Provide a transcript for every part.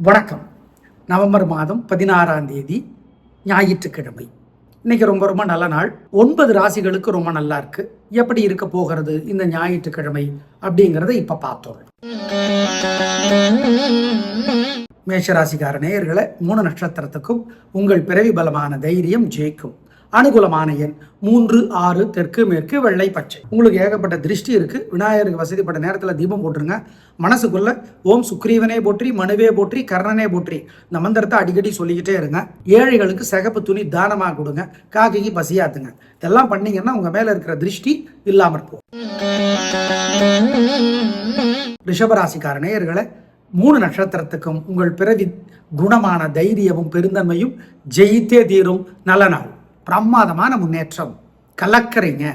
வணக்கம். நவம்பர் மாதம் பதினாறாம் தேதி ஞாயிற்றுக்கிழமை. இன்னைக்கு ரொம்ப ரொம்ப நல்ல நாள். ஒன்பது ராசிகளுக்கு ரொம்ப நல்லா இருக்கு. எப்படி இருக்க போகிறது இந்த ஞாயிற்றுக்கிழமை அப்படிங்கிறத இப்ப பார்த்தோம் மேஷராசிக்கார நேயர்களை மூணு நட்சத்திரத்துக்கும் உங்கள் பிறவி பலமான தைரியம் ஜெயிக்கும். அனுகூலமான எண் மூன்று ஆறு தெற்கு மேற்கு வெள்ளை பச்சை. உங்களுக்கு ஏகப்பட்ட திருஷ்டி இருக்கு. விநாயகருக்கு வசதிப்பட்ட நேரத்தில் தீபம் போட்டுருங்க. மனசுக்குள்ள ஓம் சுக்ரீவனே போற்றி மனுவே போற்றி கர்ணனே போற்றி. இந்த மந்திரத்தை அடிக்கடி சொல்லிக்கிட்டே இருங்க. ஏழைகளுக்கு சிகப்பு துணி தானமாக கொடுங்க. காக்கைக்கு பசியாத்துங்க. இதெல்லாம் பண்ணீங்கன்னா உங்க மேல இருக்கிற திருஷ்டி இல்லாம இருக்கும் ரிஷபராசிக்கார நேயர்களை மூணு நட்சத்திரத்துக்கும் உங்கள் பிறவி குணமான தைரியமும் பெருந்தன்மையும் ஜெயித்தே தீரும். நல்ல நாள். பிரமாதமான முன்னேற்றம். கலக்கரைங்க.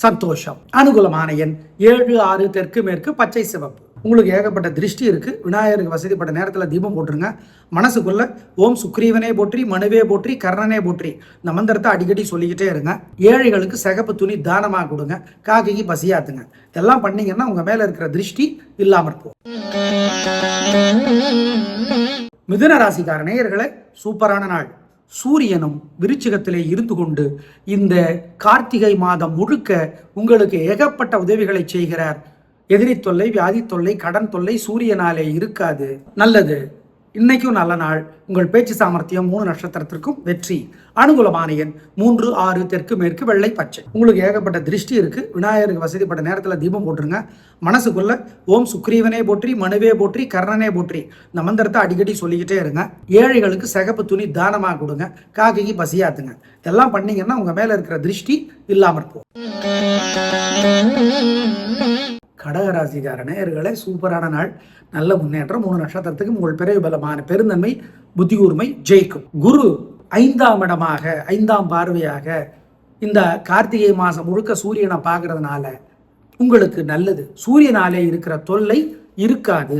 சந்தோஷம். அனுகூலமான எண் ஏழு ஆறு தெற்கு மேற்கு பச்சை சிவப்பு. உங்களுக்கு ஏகப்பட்ட திருஷ்டி இருக்குது விநாயகருக்கு வசதிப்பட்ட நேரத்தில் தீபம் போட்டுருங்க. மனசுக்குள்ள ஓம் சுக்ரீவனே போற்றி மனுவே போற்றி கர்ணனே போற்றி. இந்த மந்திரத்தை அடிக்கடி சொல்லிக்கிட்டே இருங்க. ஏழைகளுக்கு சிகப்பு துணி தானமாக கொடுங்க. காக்கைக்கு பசியாத்துங்க. இதெல்லாம் பண்ணீங்கன்னா உங்கள் மேலே இருக்கிற திருஷ்டி இல்லாமல் இருக்கும் மிதுன ராசிக்கார நேயர்களை சூப்பரான நாள். சூரியனும் விருச்சிகத்திலே இருந்து கொண்டு இந்த கார்த்திகை மாதம் முழுக்க உங்களுக்கு ஏகப்பட்ட உதவிகளை செய்கிறார். எதிரி தொல்லை வியாதி தொல்லை கடன் தொல்லை சூரியனாலே இருக்காது. நல்லது. இன்னைக்கும் நல்ல நாள். உங்கள் பேச்சு சாமர்த்தியம் மூணு நட்சத்திரத்திற்கும் வெற்றி. அனுகூலமான எண் மூன்று ஆறு தெற்கு மேற்கு வெள்ளை பச்சை. உங்களுக்கு ஏகப்பட்ட திருஷ்டி இருக்கு. விநாயகருக்கு வசதிப்பட்ட நேரத்தில் தீபம் போட்டுருங்க. மனசுக்குள்ள ஓம் சுக்ரீவனே போற்றி மனுவே போற்றி கர்ணனே போற்றி. இந்த மந்திரத்தை அடிக்கடி சொல்லிக்கிட்டே இருங்க. ஏழைகளுக்கு சிகப்பு துணி தானமாக கொடுங்க. காக்கைக்கு பசியாத்துங்க. இதெல்லாம் பண்ணீங்கன்னா உங்க மேல இருக்கிற திருஷ்டி இல்லாமல் இருக்கும் கடகராசிக்கார நேயர்களே சூப்பரான நாள். நல்ல முன்னேற்றம். மூணு நட்சத்திரத்துக்கும் உங்கள் பிறகு பலமான பெருந்தன்மை புத்தி கூர்மை ஜெயிக்கும். குரு ஐந்தாம் இடமாக ஐந்தாம் பார்வையாக இந்த கார்த்திகை மாதம் முழுக்க சூரியனை பார்க்கறதுனால உங்களுக்கு நல்லது. சூரியனாலே இருக்கிற தொல்லை இருக்காது.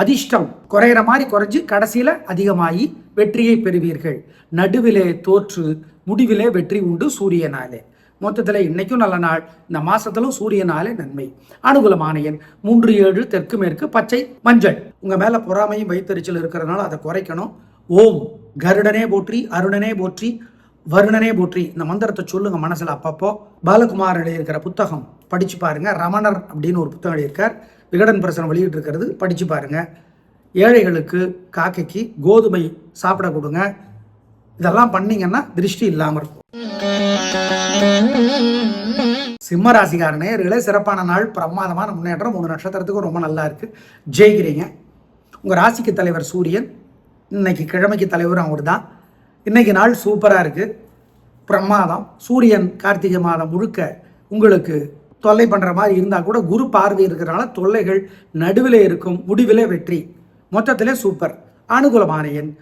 அதிர்ஷ்டம் குறையிற மாதிரி குறைஞ்சு கடைசியில் அதிகமாகி வெற்றியை பெறுவீர்கள். நடுவிலே தோற்று முடிவிலே வெற்றி உண்டு சூரியனாலே. மொத்தத்தில் இன்னைக்கும் நல்ல நாள். இந்த மாசத்திலும் சூரியனாலே நன்மை. அனுகூலமான எண் மூன்று ஏழு தெற்கு மேற்கு பச்சை மஞ்சள். உங்க மேல பொறாமையும் வைத்தறிச்சல் இருக்கிறதுனால அதை குறைக்கணும். ஓம் கருடனே போற்றி அருணனே போற்றி வருணனே போற்றி. இந்த மந்திரத்தை சொல்லுங்க மனசுல அப்பப்போ. பாலகுமார் எழுதியிருக்கிற புத்தகம். படிச்சு பாருங்க. ரமணர் அப்படின்னு ஒரு புத்தகம் எழுதியிருக்கார். விகடன் பிரசனம் வெளியிட்டு இருக்கிறது படிச்சு பாருங்க. ஏழைகளுக்கு காக்கைக்கு கோதுமை சாப்பிட கொடுங்க. இதெல்லாம் பண்ணீங்கன்னா திருஷ்டி இல்லாமல் இருக்கும். சிம்ம ராசிக்கார நேயர்களே சிறப்பான நாள் பிரமாதமான முன்னேற்றம் மூணு நட்சத்திரத்துக்கும் ரொம்ப நல்லா இருக்கு. ஜெயிக்கிறீங்க. உங்கள் ராசிக்கு தலைவர் சூரியன் இன்னைக்கு கிழமைக்கு தலைவரும் அவர் தான் இன்னைக்கு நாள் சூப்பராக இருக்கு. பிரமாதம். சூரியன் கார்த்திகை மாதம் முழுக்க உங்களுக்கு தொல்லை பண்ணுற மாதிரி இருந்தால் கூட குரு பார்வை இருக்கிறனால தொல்லைகள் நடுவில் இருக்கும் முடிவில் வெற்றி. மொத்தத்திலே சூப்பர். அனுகூலமான எண்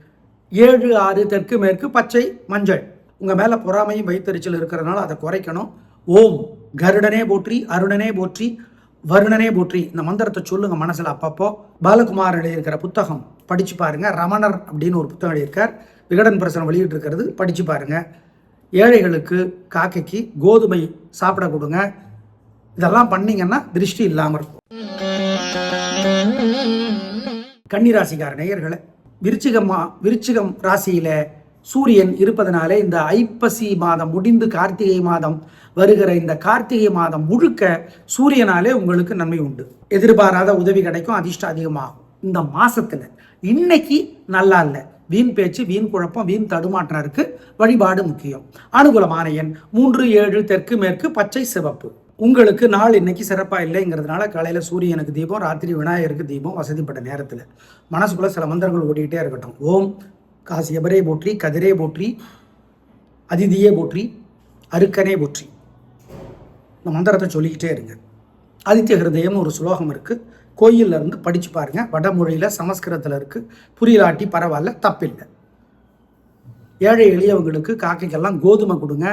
ஏழு ஆறு தெற்கு மேற்கு பச்சை மஞ்சள். உங்கள் மேலே பொறாமையும் வைத்தறிச்சல் இருக்கிறதுனால அதை குறைக்கணும். ஓம் கருடனே போற்றி அருணனே போற்றி வருணனே போற்றி. இந்த மந்திரத்தை சொல்லுங்க மனசில் அப்பப்போ. பாலகுமார் எழுதியிருக்கிற புத்தகம் படிச்சு பாருங்க. ரமணர் அப்படின்னு ஒரு புத்தகம் எழுதியிருக்கார். விகடன் பிரசனம் வெளியிட்டு இருக்கிறது படிச்சு பாருங்க. ஏழைகளுக்கு காக்கைக்கு கோதுமை சாப்பிட கொடுங்க. இதெல்லாம் பண்ணீங்கன்னா திருஷ்டி இல்லாமல் இருக்கும். கன்னிராசிக்கார நேயர்களை விருச்சிகமா விருச்சிகம் ராசியில் சூரியன் இருப்பதனாலே இந்த ஐப்பசி மாதம் முடிந்து கார்த்திகை மாதம் வருகிற இந்த கார்த்திகை மாதம் முழுக்க சூரியனாலே உங்களுக்கு நன்மை உண்டு. எதிர்பாராத உதவி கிடைக்கும் அதிர்ஷ்டம் அதிகமாகும். இந்த மாசத்துல இன்னைக்கு நல்லா இல்லை. வீண் பேச்சு வீண் குழப்பம் வீண் தடுமாற்றம் இருக்கு வழிபாடு முக்கியம். அனுகூலமான எண் மூன்று ஏழு தெற்கு மேற்கு பச்சை சிவப்பு. உங்களுக்கு நாள் இன்னைக்கு சிறப்பாக இல்லைங்கிறதுனால காலையில் சூரியனுக்கு தீபம் ராத்திரி விநாயகருக்கு தீபம் வசதிப்பட்ட நேரத்தில். மனசுக்குள்ள சில மந்திரங்கள் ஓடிக்கிட்டே இருக்கட்டும். ஓம் காசியபரே போற்றி கதிரே போற்றி அதிதியே போற்றி அருக்கனே போற்றி. இந்த மந்திரத்தை சொல்லிக்கிட்டே இருங்க. ஆதித்ய ஹிருதயம் ஒரு சுலோகம் இருக்குது கோயில்ல இருந்து படித்து பாருங்கள் வடமொழியில் சமஸ்கிருதத்தில் இருக்குது புரியலாட்டி பரவாயில்ல தப்பில்லை. ஏழை எளியவங்களுக்கு காக்கைக்கெல்லாம் கோதுமை கொடுங்க.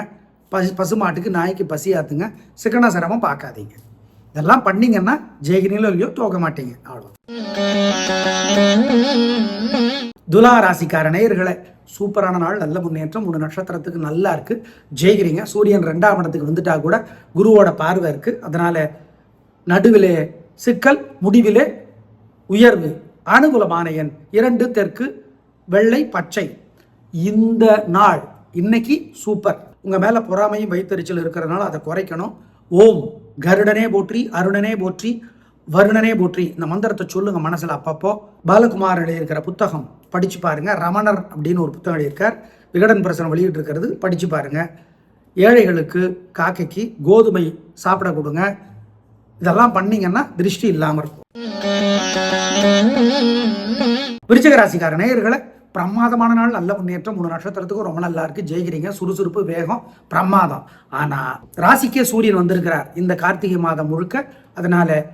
பசு பசுமாட்டுக்கு நாய்க்கு பசி ஆத்துங்க. சிக்கன சிரமம் பார்க்காதீங்க. இதெல்லாம் பண்ணீங்கன்னா ஜெயிக்கிறீங்களோ இல்லையோ தோக்க மாட்டீங்க. அவ்வளோ துலா ராசிக்கார நேயர்களை சூப்பரான நாள் நல்ல முன்னேற்றம் மூணு நட்சத்திரத்துக்கு நல்லா இருக்கு. ஜெயிக்கிறீங்க. சூரியன் ரெண்டாம் இடத்துக்கு வந்துட்டா கூட குருவோட பார்வை இருக்கு. அதனால நடுவிலே சிக்கல் முடிவிலே உயர்வு. அனுகூலமான எண் இரண்டு தெற்கு வெள்ளை பச்சை. இந்த நாள் இன்னைக்கு சூப்பர். உங்கள் மேலே பொறாமையும் வைத்தறிச்சல் இருக்கிறதுனால அதை குறைக்கணும். ஓம் கருடனே போற்றி அருணனே போற்றி வருணனே போற்றி. இந்த மந்திரத்தை சொல்லுங்கள் மனசில் அப்பப்போ. பாலகுமார் எழுதியிருக்கிற புத்தகம் படித்து பாருங்கள் ரமணர் அப்படின்னு ஒரு புத்தகம் எழுதியிருக்கார். விகடன் பிரசனம் வெளியிட்டிருக்கிறது படித்து பாருங்கள் ஏழைகளுக்கு காக்கைக்கு கோதுமை சாப்பிட கொடுங்க. இதெல்லாம் பண்ணீங்கன்னா திருஷ்டி இல்லாமல் இருக்கும். விருச்சிக ராசிக்கார நேயர்களை பிரமாதமான நாள் நல்ல முன்னேற்றம் மூணு நட்சத்திரத்துக்கும் ரொம்ப நல்லா இருக்கு. ஜெயிக்கிறீங்க. சுறுசுறுப்பு வேகம் பிரமாதம். ஆனா ராசிக்கே சூரியன் வந்திருக்கிறார். இந்த கார்த்திகை மாதம் முழுக்க அதனால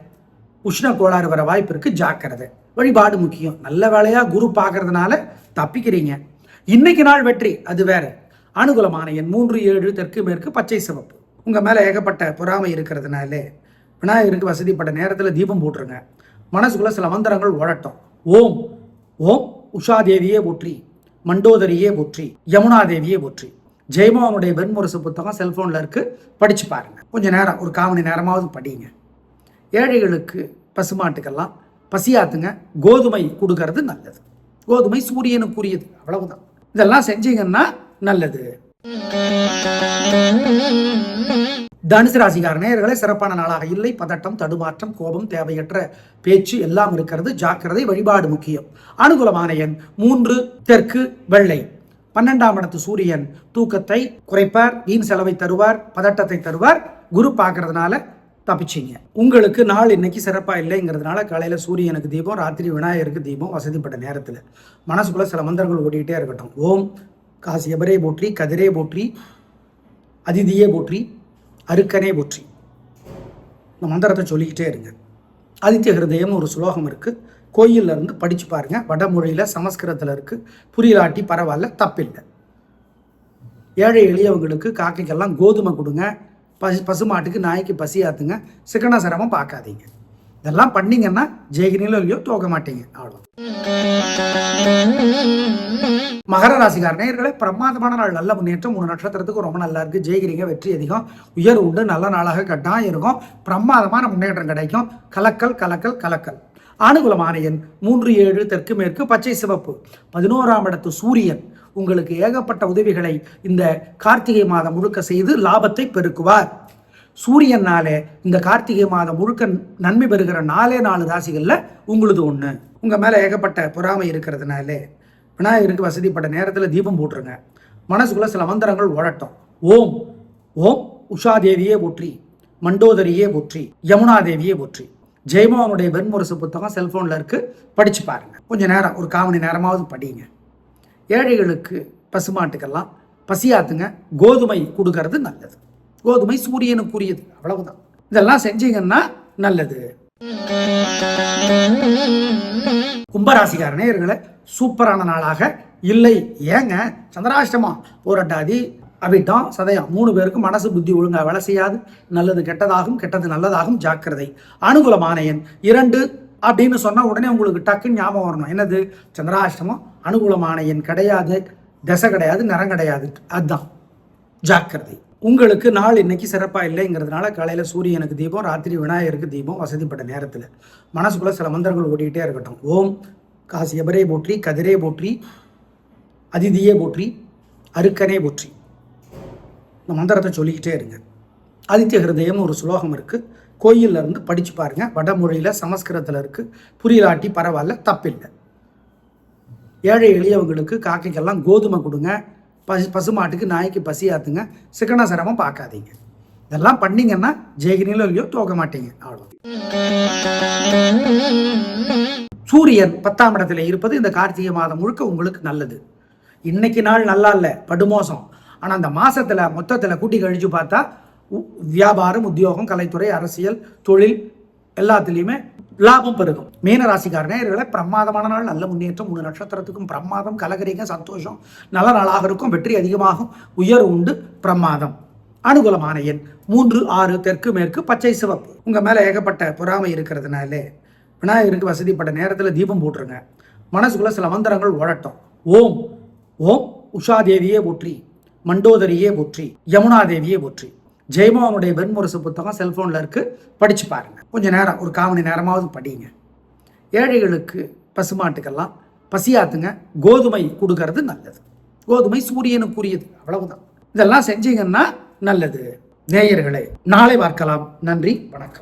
உஷ்ண கோளாறு வர வாய்ப்பு இருக்கு. ஜாக்கிரதை. வழிபாடு முக்கியம். நல்ல வேலையா குரு பார்க்கறதுனால தப்பிக்கிறீங்க. இன்னைக்கு நாள் வெற்றி அது வேற. அனுகூலமான எண் மூன்று ஏழு தெற்கு மேற்கு பச்சை சிவப்பு. உங்க மேல ஏகப்பட்ட பொறாமை இருக்கிறதுனால விநாயகருக்கு வசதிப்பட்ட நேரத்தில் தீபம் போட்டுருங்க. மனசுக்குள்ள சில மந்திரங்கள் ஓடட்டும் ஓம் ஓம் உஷாதேவியே போற்றி மண்டோதரியே போற்றி யமுனா தேவியே போற்றி. ஜெயமோகனுடைய வெண்முரசு புத்தகம் செல்ஃபோனில் இருக்குது படித்து பாருங்கள் கொஞ்சம் நேரம் ஒரு கால் மணி நேரமாவது படிங்க. ஏழைகளுக்கு பசுமாட்டுக்கெல்லாம் பசியாத்துங்க. கோதுமை கொடுக்கறது நல்லது. கோதுமை சூரியனுக்குரியது. அவ்வளவுதான். இதெல்லாம் செஞ்சீங்கன்னா நல்லது. தனுசு ராசிகார நேயர்களே சிறப்பான நாளாக இல்லை. பதட்டம் தடுமாற்றம் கோபம் தேவையற்ற பேச்சு எல்லாம் இருக்கிறது. ஜாக்கிரதை வழிபாடு முக்கியம். அனுகூலமான எண் மூன்று தெற்கு வெள்ளை. பன்னெண்டாம் இடத்து சூரியன் தூக்கத்தை குறைப்பார் வீண் செலவை தருவார் பதட்டத்தை தருவார். குரு பார்க்கறதுனால தப்பிச்சிங்க. உங்களுக்கு நாள் இன்னைக்கு சிறப்பாக இல்லைங்கிறதுனால காலையில் சூரியனுக்கு தீபம் ராத்திரி விநாயகருக்கு தீபம் வசதிப்பட்ட நேரத்தில். மனசுக்குள்ள சில மந்திரங்கள் ஓடிக்கிட்டே இருக்கட்டும். ஓம் காசியபரே போற்றி கதிரே போற்றி அதிதியே போற்றி அருக்கனே போற்றி. இந்த மந்திரத்தை சொல்லிக்கிட்டே இருங்க. ஆதித்ய ஹிருதயம்னு ஒரு ஸ்லோகம் இருக்குது கோயில்ல இருந்து படித்து பாருங்கள் வடமொழியில் சமஸ்கிருதத்தில் இருக்குது புரியலாட்டி பரவாயில்ல தப்பில்லை. ஏழை எளியவங்களுக்கு காக்கைக்கெல்லாம் கோதுமை கொடுங்க. பசு பசுமாட்டுக்கு நாய்க்கு பசி ஆத்துங்க. சிக்கன சிரமம் பார்க்காதீங்க. இதெல்லாம் பண்ணீங்கன்னா ஜெயிக்கிறீங்களோ இல்லையோ தோக்க மாட்டீங்க. அவ்வளோ மகர ராசிக்கார நேயர்களே பிரமாதமான நாள். நல்ல முன்னேற்றம். மூணு நட்சத்திரத்துக்கு ரொம்ப நல்லா இருக்கு. ஜெயிக்கிறீங்க வெற்றி அதிகம். உயர் உண்டு நல்ல நாளாக கட்டாயம் இருக்கும். பிரமாதமான முன்னேற்றம் கிடைக்கும். கலக்கல் கலக்கல் கலக்கல். அனுகூலமான எண் மூன்று ஏழு தெற்கு மேற்கு பச்சை சிவப்பு. பதினோராம் இடத்து சூரியன் உங்களுக்கு ஏகப்பட்ட உதவிகளை இந்த கார்த்திகை மாதம் முழுக்க செய்து லாபத்தை பெருக்குவார். சூரியனாலே இந்த கார்த்திகை மாதம் முழுக்க நன்மை பெறுகிற நாலே நாலு ராசிகளில் உங்களுது ஒன்று உங்கள் மேலே ஏகப்பட்ட பொறாமை இருக்கிறதுனாலே விநாயகருக்கு வசதிப்பட்ட நேரத்தில் தீபம் போட்டுருங்க. மனசுக்குள்ளே சில மந்திரங்கள் ஓடட்டும். ஓம் ஓம் உஷாதேவியே போற்றி. மண்டோதரியே போற்றி. யமுனா தேவியே போற்றி. ஜெயமோகனுடைய வெண்முரசு புத்தகம் செல்ஃபோனில் இருக்கு. படித்து பாருங்கள் கொஞ்ச நேரம் ஒரு கால் மணி நேரமாவது படிங்க. ஏழைகளுக்கு பசுமாட்டுக்கெல்லாம் பசியாத்துங்க கோதுமை கொடுக்கறது நல்லது. கோதுமை சூரியனுக்குரியது. அவ்வளவுதான். இதெல்லாம் செஞ்சீங்கன்னா நல்லது. கும்பராசிக்கார நேயர்களே சூப்பரான நாளாக இல்லை. ஏங்க சந்திராஷ்டமம் போராட்டாதி அபிட்டம் சதயம். மூணு பேருக்கு மனசு புத்தி ஒழுங்கா வேலை செய்யாது. நல்லது கெட்டதாகும் கெட்டது நல்லதாகும் ஜாக்கிரதை. அனுகூலமான எண் இரண்டு அப்படின்னு சொன்னால் உடனே உங்களுக்கு டக்குன்னு ஞாபகம் வரணும். என்னது? சந்திராஷ்டமம் அனுகூலமான எண் கிடையாது. திசை கிடையாது நிறம் கிடையாது. அதுதான். ஜாக்கிரதை. உங்களுக்கு நாள் இன்னைக்கு சிறப்பாக இல்லைங்கிறதுனால காலையில் சூரியனுக்கு தீபம் ராத்திரி விநாயகருக்கு தீபம் வசதிப்பட்ட நேரத்தில். மனசுக்குள்ள சில மந்திரங்கள் ஓடிக்கிட்டே இருக்கட்டும். ஓம் காசியபரே போற்றி கதிரே போற்றி அதிதியே போற்றி அருக்கனே போற்றி. இந்த மந்திரத்தை சொல்லிக்கிட்டே இருங்க. ஆதித்ய ஹிருதயம் ஒரு ஸ்லோகம் இருக்குது கோயில்ல இருந்து படித்து பாருங்கள் வடமொழியில் சமஸ்கிருதத்தில் இருக்குது புரியலாட்டி பரவாயில்ல தப்பில்லை. ஏழை எளியவங்களுக்கு காக்கைக்கெல்லாம் கோதுமை கொடுங்க. பசு பசுமாட்டுக்கு நாய்க்கு பசி ஆத்துங்க. சிக்கன சிரமம் பார்க்காதீங்க. இதெல்லாம் பண்ணீங்கன்னா ஜெயிக்கிறீங்களோ இல்லையோ தோக்க மாட்டீங்க. அவ்வளோ சூரியன் பத்தாம் இடத்துல இருப்பது இந்த கார்த்திகை மாதம் முழுக்க உங்களுக்கு நல்லது. இன்னைக்கு நாள் நல்லா இல்லை படுமோசம். ஆனால் அந்த மாதத்தில் மொத்தத்தில் கூட்டி கழிச்சு பார்த்தா உ- வியாபாரம் உத்தியோகம் கலைத்துறை அரசியல் தொழில் எல்லாத்துலேயுமே லாபம் பெருகும். மீன ராசிக்கார நேயர்களே பிரமாதமான நாள். நல்ல முன்னேற்றம் மூணு நட்சத்திரத்துக்கும் பிரமாதம் கலகரிக்கும் சந்தோஷம் நல்ல நாளாக இருக்கும் வெற்றி அதிகமாகும் உயர் உண்டு பிரமாதம். அனுகூலமான எண் மூன்று ஆறு தெற்கு மேற்கு பச்சை சிவப்பு. உங்க மேல ஏகப்பட்ட பொறாமை இருக்கிறதுனாலே விநாயகருக்கு வசதிப்பட்ட நேரத்தில் தீபம் போட்டுருங்க. மனசுக்குள்ள சில மந்திரங்கள் ஓடட்டும் ஓம் ஓம் உஷாதேவியே போற்றி மண்டோதரியே போற்றி யமுனா தேவியே போற்றி. ஜெயமோகனுடைய வெண்முரசு புத்தகம் செல்ஃபோனில் இருக்குது படித்து பாருங்கள் கொஞ்சம் நேரம் ஒரு கால் மணி நேரமாவது படிங்க ஏழைகளுக்கு பசுமாட்டுக்கெல்லாம் பசியாத்துங்க. கோதுமை கொடுக்கறது நல்லது. கோதுமை சூரியனுக்குரியது. அவ்வளவுதான். இதெல்லாம் செஞ்சீங்கன்னா நல்லது. நேயர்களே நாளை பார்க்கலாம். நன்றி வணக்கம்.